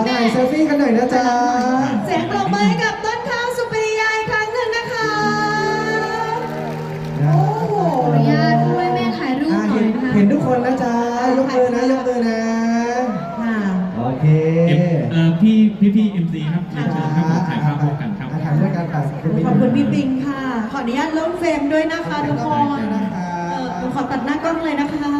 อถ่ายเซลฟี่กันหน่อยนะจ๊ะเสียงปรบมือให้กับต้นข้าวสุปริยาอีกครั้งหนึ่งนะคะ โอ้โหขออนุญาตช่วยแม่ถ่ายรูปอะหน่เห็อยนนะคะเห็นทุกคนนะจ๊ะยกมือนะยกมือนะค่ะโอเคเอ็มเอ่อพี่พี่พี่เอ็มซีครับเรียนเชิญครับผมถ่ายภาพร่วมกันครับ อะถ่ายด้วยกันครับขอบคุณพี่ปิงค่ะ ขออนุญาตเริ่มเฟรมด้วยนะคะทุกคนนะคะเออหนูขอตัดหน้ากล้องเลยนะคะ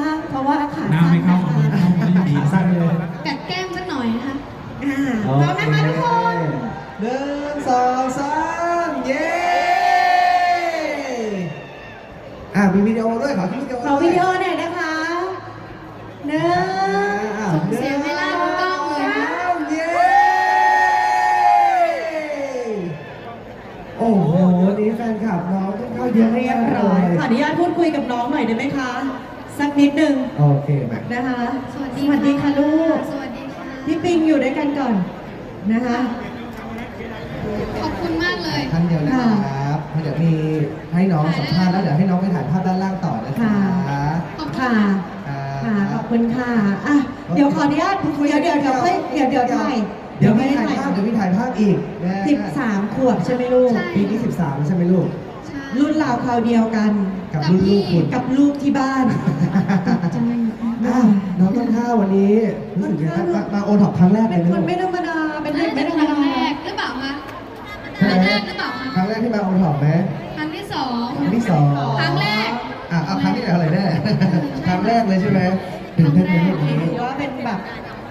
เสียงให้ล่าบนกล้องเลยนะเย้โอ้โหวันนี้แฟนคลับน้องต้องเข้าเยอะเรียบร้อยขออนุญาตพูดคุยกับน้องหน่อยได้ไหมคะ สักนิดหนึ่งโอเคมานะคะ สวัสดีสวัสดีค่ะลูก สวัสดีค่ะ พี่ปิงอยู่ด้วยกันก่อนนะคะ ขอบคุณมากเลยท่านเดียวนะครับเดี๋ยวมีให้น้องสัมภาษณ์แล้วเดี๋ยวให้น้องไปถ่ายภาพด้านล่างต่อนะคะ ขอบคุณค่ะ ค่ะขอบคุณค่ะอะโอเคเดี๋ยวขออนุญาตเดี๋ยวเดี๋ยวเดี๋ยวค่อยเดี๋ยวเดี๋ยวถ่ายเดี๋ยวมีถ่ายภาพเดี๋ยวมีถ่ายภาพอีกนะสิบสามขวบใช่ไหมลูก ใช่ ปีนี้13 ใช่ไหมลูก ใช่ รุ่นราวคราวเดียวกันกับรุ่นลูกคุณกับลูกที่บ้านใจอ้าวน้องต้นข้าววันนี้รู้สึกยังไงมามาโอท็อปครั้งแรกเลเป็ยนนะคนไม่ธรรมดาเป็นเด็กไม่ธรรมครั้งดาแรกหรือเปล่าคะคใช่รั้งไหมแรกหรือเปล่าคะครั้งแรกที่มาโอท็อปไหมครั้งที่สองครั้งที่สอง ครั้งแรกอะ เอาครั้งที่ไหนอะไรแน่ครั้งแรกเลยใช่ไหมตื่นเต้นไหมลูกนี่นี้ถือว่าเป็นแบบ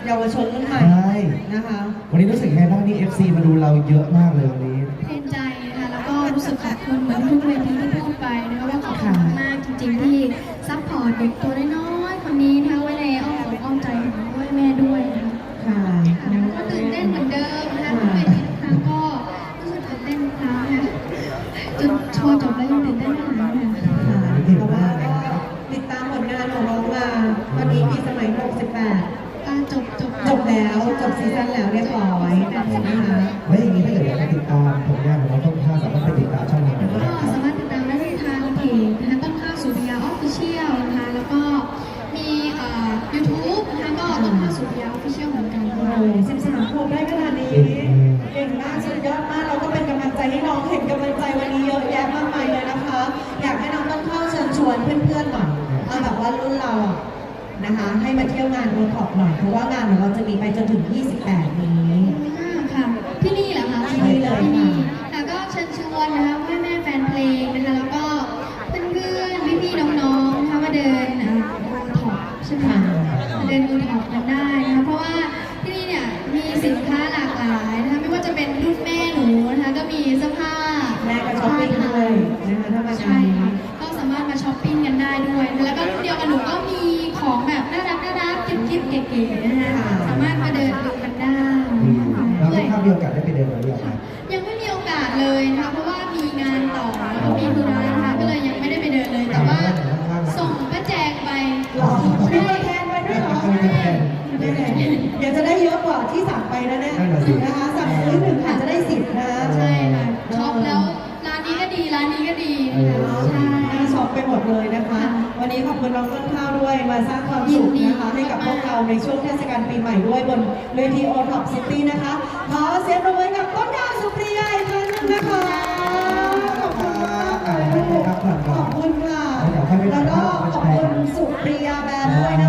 เยาวชนรุ่นใหม่ใช่นะคะ วันนี้รู้สึกไงบ้างนี่ FC มาดูเราเยอะมากเลยวันนี้เต็มใจนะคะแล้วก็รู้สึกขอบคุณเหมือนทุกเวทีที่พูดไปนะคะว่าขอบคุณมากๆจริงๆที่ซัพพอร์ตเด็กตัวน้อยๆคนนี้นะคะไว้ในอ้อมอกอ้อมใจของด้วยแม่ด้วยนะคะค่ะค่ะแล้วก็ตื่นเต้นเหมือนเดิมนะคะทุกเวทีทุกครั้งก็รู้สึกตื่นเต้นทุกครั้งนะคะจนโชว์จบแล้วยังตื่นเต้นไม่หายเลยค่ะค่ะ เพราะว่าก็ติดตามผลงานของน้องมาตอนนี้มีสมัย 68อ่าจบจบจบแล้วจบซีซั่นแล้วเรียบร้อยนะคะ แล้วอย่างนี้ถ้าเกิดอยากจะติดตามผลงานของน้องต้นข้ นะคะ ให้มาเที่ยวงานโอท็อปหน่อยเพราะว่างานของเราจะมีไปจนถึง 28 นี้อ่าค่ะที่นี่เหรอคะที่นี่เลยค่ะ ที่นี่แล้วก็เชิญชวนนะคะพ่อแม่แฟนเพลงนะคะแล้วก็เพื่อนๆพี่ๆน้องๆนะคะมาเดินอ่าบูท็อปใช่ไหมคะมาเดินบูท็อปกันได้นะคะเพราะว่าที่นี่เนี่ยมีสินค้าหลากหลายนะคะไม่ว่าจะเป็นรุ่นแม่หนูนะคะก็มีเสื้อผ้าแม่ก็ช้อปปิ้งด้วยนะคะถ้ามางาใช่นนี้ ค่ะก็สามารถมาช้อปปิ้งกันได้ด้วยนะคะแล้วก็รุ่นเดียวกันหนูก็มี ของแบบน่ารักน่ารักกิ๊บๆเก๋ๆนะคะสามารถมาเดินดูกันได้อืมนะคะแล้วต้นข้าวมีโอกาสได้ไปเดินหรือยังครับยังไม่มีโอกาสเลยนะคะเพราะว่ามีงานต่อแล้วก็มีธุระนะคะก็เลยยังไม่ได้ไปเดินเลยแต่ว่า ส่งป้าแจงไปหรอมีตัวแทนไปด้วยเหรอเดี๋ยวจะได้เยอะกว่าที่สั่งไปนะเนี่ยนั่นน่ะสินะคะสั่งซื้อหนึ่งอาจจะได้สิบนะคะใช่ค่ะช็อปแล้วร้านนี้ก็ดีร้านนี้ก็ดีนะคะใช่น่าช็อปไปหมดเลยนะคะ วันนี้ขอบคุณน้องต้นข้าวด้วย มาสร้างความสุขนะคะให้กับพวกเราในช่วงเทศกาลปีใหม่ด้วยบนเวทีโอท็อปซิตี้นะคะ ขอเสียงปรบมือให้กับต้นข้าวสุปริยาอีกครั้งหนึงนะคะ ขอบคุณมากเลยลูกขอบคุณค่ะ แล้วก็ขอบคุณสุปริยาแบรนด์ด้วยนะคะ